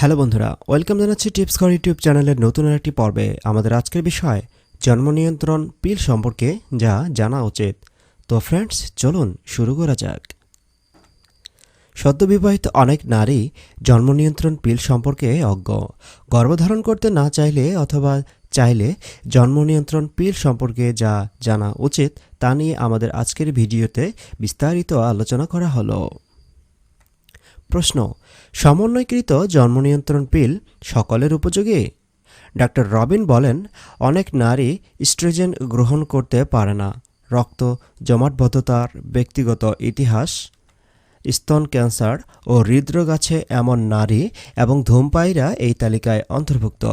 Hello বন্ধুরা, welcome জানাচ্ছি tips কর ইউটিউব চ্যানেলের নতুন একটি পর্বে। আমাদের আজকের বিষয়, জন্ম নিয়ন্ত্রণ পিল সম্পর্কে যা জানা উচিত। তো ফ্রেন্ডস চলুন শুরু করা যাক। সদ্যবিবাহিত অনেক নারী জন্ম নিয়ন্ত্রণ পিল সম্পর্কে অজ্ঞ। গর্ভধারণ করতে না চাইলে অথবা চাইলে জন্ম নিয়ন্ত্রণ পিল সম্পর্কে যা জানা উচিত তা নিয়ে আমাদের আজকের ভিডিওতে বিস্তারিত আলোচনা করা হলো। প্রশ্ন, সমন্বয়কৃত জন্ম নিয়ন্ত্রণ পিল সকলের উপযোগী? ডাক্তার রবিন বলেন, অনেক নারী স্ট্রোজেন গ্রহণ করতে পারে না। রক্ত, জমাটবদ্ধতার ব্যক্তিগত ইতিহাস, স্তন ক্যান্সার ও হৃদরোগ আছে এমন নারী এবং ধূমপায়ীরা এই তালিকায় অন্তর্ভুক্ত।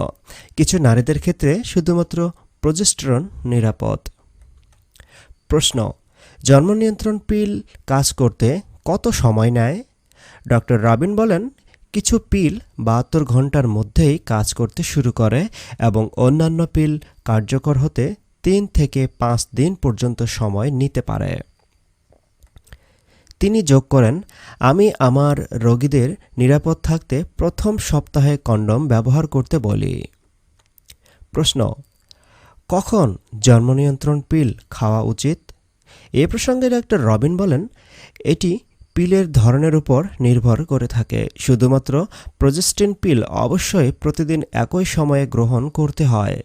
কিছু নারীদের ক্ষেত্রে শুধুমাত্র প্রজেস্টরন নিরাপদ। প্রশ্ন জন্ম নিয়ন্ত্রণ পিল কাজ করতে কত সময় নেয়? ডক্টর রাবিন বলেন, কিছু পিল বাহাত্তর ঘণ্টার মধ্যেই কাজ করতে শুরু করে এবং অন্যান্য পিল কার্যকর হতে তিন থেকে পাঁচ দিন পর্যন্ত সময় নিতে পারে। তিনি যোগ করেন, আমি আমার রোগীদের নিরাপদ থাকতে প্রথম সপ্তাহে কন্ডম ব্যবহার করতে বলি। প্রশ্ন, কখন জন্ম নিয়ন্ত্রণ পিল খাওয়া উচিত? এ প্রসঙ্গে ডাক্তার রবিন বলেন, এটি পিলের ধরনের উপর নির্ভর করে থাকে। শুধুমাত্র প্রজেস্টিন পিল অবশ্যই প্রতিদিন একই সময়ে গ্রহণ করতে হয়।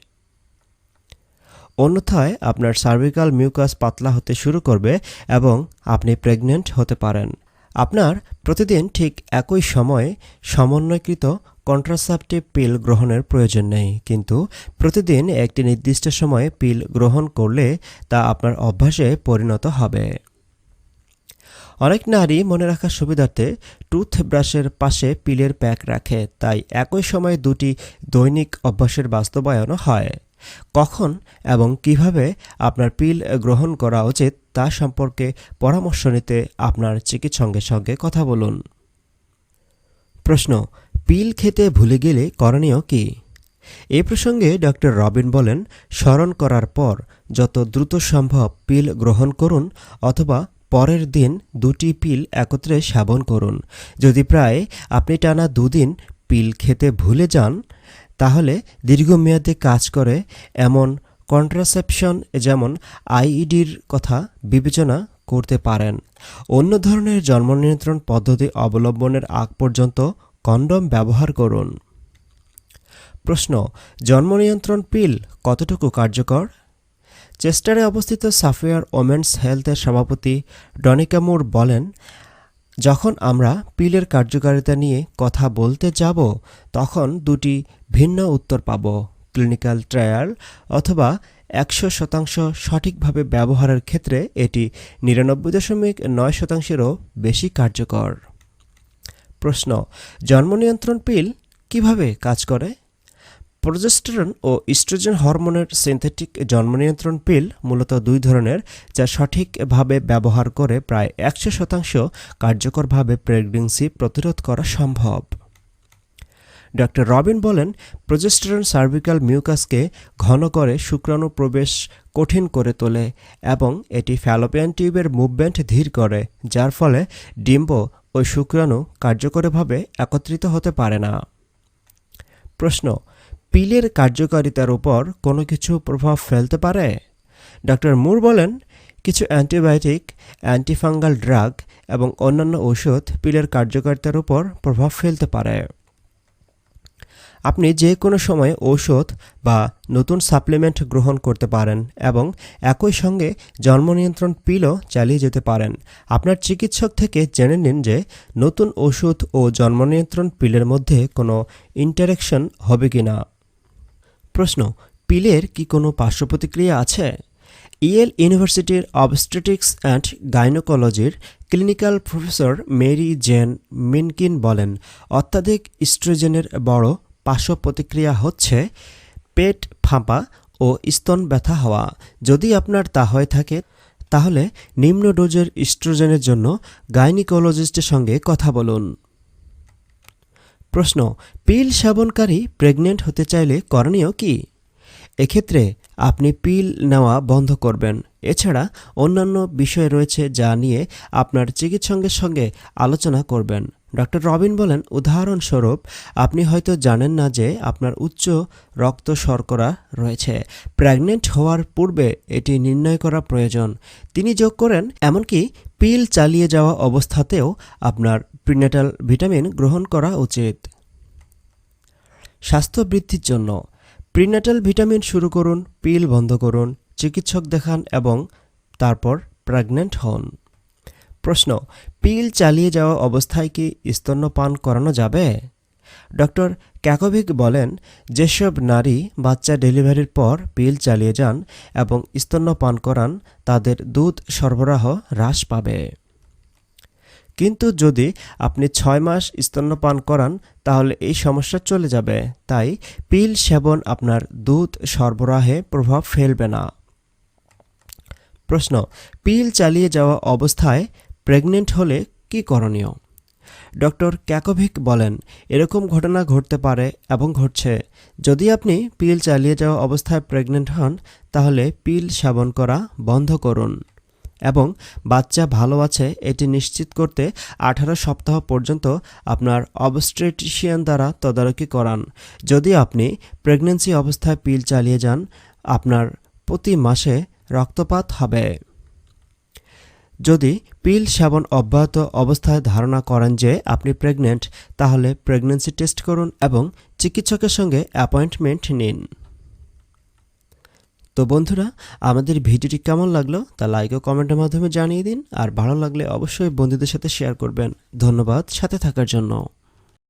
অন্যথায় আপনার সার্ভিক্যাল মিউকাস পাতলা হতে শুরু করবে এবং আপনি প্রেগনেন্ট হতে পারেন। আপনার প্রতিদিন ঠিক একই সময়ে সমন্বয়কৃত কন্ট্রাসেপটিভ পিল গ্রহণের প্রয়োজন নেই। কিন্তু প্রতিদিন একটি নির্দিষ্ট সময়ে পিল গ্রহণ করলে তা আপনার অভ্যাসে পরিণত হবে। অনেক নারী মনে রাখার সুবিধার্থে টুথব্রাশের পাশে পিলের প্যাক রাখে, তাই একই সময়ে দুটি দৈনিক অভ্যাসের বাস্তবায়নও হয়। কখন এবং কীভাবে আপনার পিল গ্রহণ করা উচিত তা সম্পর্কে পরামর্শ নিতে আপনার চিকিৎসঙ্গের সঙ্গে কথা বলুন। প্রশ্ন, পিল খেতে ভুলে গেলে করণীয় কী? এ প্রসঙ্গে ডক্টর রবিন বলেন, স্মরণ করার পর যত দ্রুত সম্ভব পিল গ্রহণ করুন অথবা পরের দিন দুটি পিল একত্রে সেবন করুন। যদি প্রায় আপনি টানা দুদিন পিল খেতে ভুলে যান, তাহলে দীর্ঘমেয়াদে কাজ করে এমন কন্ট্রাসেপশন যেমন আইইডির কথা বিবেচনা করতে পারেন। অন্য ধরনের জন্ম নিয়ন্ত্রণ পদ্ধতি অবলম্বনের আগ পর্যন্ত কন্ডম ব্যবহার করুন। প্রশ্ন, জন্ম নিয়ন্ত্রণ পিল কতটুকু কার্যকর? চেস্টারে অবস্থিত সাফিয়ার ওমেন্স হেলথের সভাপতি ডনিকা মুর বলেন, যখন আমরা পিলের কার্যকারিতা নিয়ে কথা বলতে যাব, তখন দুটি ভিন্ন উত্তর পাব, ক্লিনিক্যাল ট্রায়াল অথবা একশো শতাংশ সঠিকভাবে ব্যবহারের ক্ষেত্রে এটি নিরানব্বই দশমিক নয় শতাংশেরও বেশি কার্যকর। প্রশ্ন, জন্ম নিয়ন্ত্রণ পিল কীভাবে কাজ করে? প্রজেস্টেরন ও ইস্ট্রোজেন হরমোনের সিনথেটিক জন্ম নিয়ন্ত্রণ পিল মূলত দুই ধরনের, যা সঠিকভাবে ব্যবহার করে প্রায় একশো শতাংশ কার্যকরভাবে প্রেগনেন্সি প্রতিরোধ করা সম্ভব। ডক্টর রবিন বলেন, প্রজেস্টেরন সার্ভিক্যাল মিউকাসকে ঘন করে শুক্রাণু প্রবেশ কঠিন করে তোলে এবং এটি ফ্যালোপিয়ান টিউবের মুভমেন্ট ধীর করে, যার ফলে ডিম্ব ও শুক্রাণু কার্যকরভাবে একত্রিত হতে পারে না। প্রশ্ন পিলের কার্যকারিতার উপর কোনো কিছু প্রভাব ফেলতে পারে? ডক্টর মুর বলেন, কিছু অ্যান্টিবায়োটিক, অ্যান্টিফাঙ্গাল ড্রাগ এবং অন্যান্য ওষুধ পিলের কার্যকারিতার উপর প্রভাব ফেলতে পারে। আপনি যে কোনো সময় ঔষধ বা নতুন সাপ্লিমেন্ট গ্রহণ করতে পারেন এবং একই সঙ্গে জন্ম নিয়ন্ত্রণ পিলও চালিয়ে যেতে পারেন। আপনার চিকিৎসক থেকে জেনে নিন যে নতুন ওষুধ ও জন্ম নিয়ন্ত্রণ পিলের মধ্যে কোনো ইন্টারেকশন হবে কি না প্রশ্ন, পিলের কি কোনো পার্শ্ব প্রতিক্রিয়া আছে? ইয়েল ইউনিভার্সিটির obstetrics and গাইনোকোলজির clinical professor Mary Jane Minkin বলেন, অত্যাধিক ইস্ট্রোজেনের বড় পার্শ্ব প্রতিক্রিয়া হচ্ছে পেট ফাঁপা ও স্তন ব্যথা হওয়া। যদি আপনার তা হয়ে থাকে, তাহলে নিম্ন ডোজের ইস্ট্রোজেনের জন্য গাইনিকোলজিস্টের সঙ্গে কথা বলুন। প্রশ্ন, পিল সেবনকারী প্রেগনেন্ট হতে চাইলে করণীয় কি? এক্ষেত্রে আপনি পিল নেওয়া বন্ধ করবেন। এছাড়া অন্যান্য বিষয় রয়েছে যা নিয়ে আপনার চিকিৎসঙ্গের সঙ্গে আলোচনা করবেন। ডক্টর রবিন বলেন, উদাহরণস্বরূপ, আপনি হয়তো জানেন না যে আপনার উচ্চ রক্ত শর্করা রয়েছে। প্রেগনেন্ট হওয়ার পূর্বে এটি নির্ণয় করা প্রয়োজন। তিনি যোগ করেন, এমনকি পিল চালিয়ে যাওয়া অবস্থাতেও আপনার প্রিনেটাল ভিটামিন গ্রহণ করা উচিত। স্বাস্থ্য বৃদ্ধির জন্য প্রিনেটাল ভিটামিন শুরু করুন, পিল বন্ধ করুন, চিকিৎসক দেখান এবং তারপর প্রেগনেন্ট হন। প্রশ্ন, পিল চালিয়ে যাওয়া অবস্থায় কি স্তন্যপান করানো যাবে? ডক্টর ক্যাকোভিক বলেন, যেসব নারী বাচ্চা ডেলিভারির পর পিল চালিয়ে যান এবং স্তন্যপান করান, তাদের দুধ সরবরাহ হ্রাস পাবে। কিন্তু যদি আপনি ছয় মাস স্তন্যপান করান, তাহলে এই সমস্যা চলে যাবে। তাই পিল সেবন আপনার দুধ সরবরাহে প্রভাব ফেলবে না। প্রশ্ন, পিল চালিয়ে যাওয়া অবস্থায় প্রেগনেন্ট হলে কি করণীয়? ডক্টর ক্যাকোভিক বলেন, এরকম ঘটনা ঘটতে পারে এবং ঘটছে। যদি আপনি পিল চালিয়ে যাওয়া অবস্থায় প্রেগনেন্ট হন, তাহলে পিল সেবন করা বন্ধ করুন এবং বাচ্চা ভালো আছে এটি নিশ্চিত করতে আঠারো সপ্তাহ পর্যন্ত আপনার অবস্ট্রেটিশিয়ান দ্বারা তদারকি করান। যদি আপনি প্রেগনেন্সি অবস্থায় পিল চালিয়ে যান, আপনার প্রতি মাসে রক্তপাত হবে। যদি পিল সেবন অব্যাহত অবস্থায় ধারণা করেন যে আপনি প্রেগনেন্ট তাহলে প্রেগন্যান্সি টেস্ট করুন এবং চিকিৎসকের সঙ্গে অ্যাপয়েন্টমেন্ট নিন। তো বন্ধুরা, আমাদের ভিডিওটি কেমন লাগল তা লাইক ও কমেন্টের মাধ্যমে জানিয়ে দিন, আর ভালো লাগলে অবশ্যই বন্ধুদের সাথে শেয়ার করবেন। ধন্যবাদ, সাথে থাকার জন্য।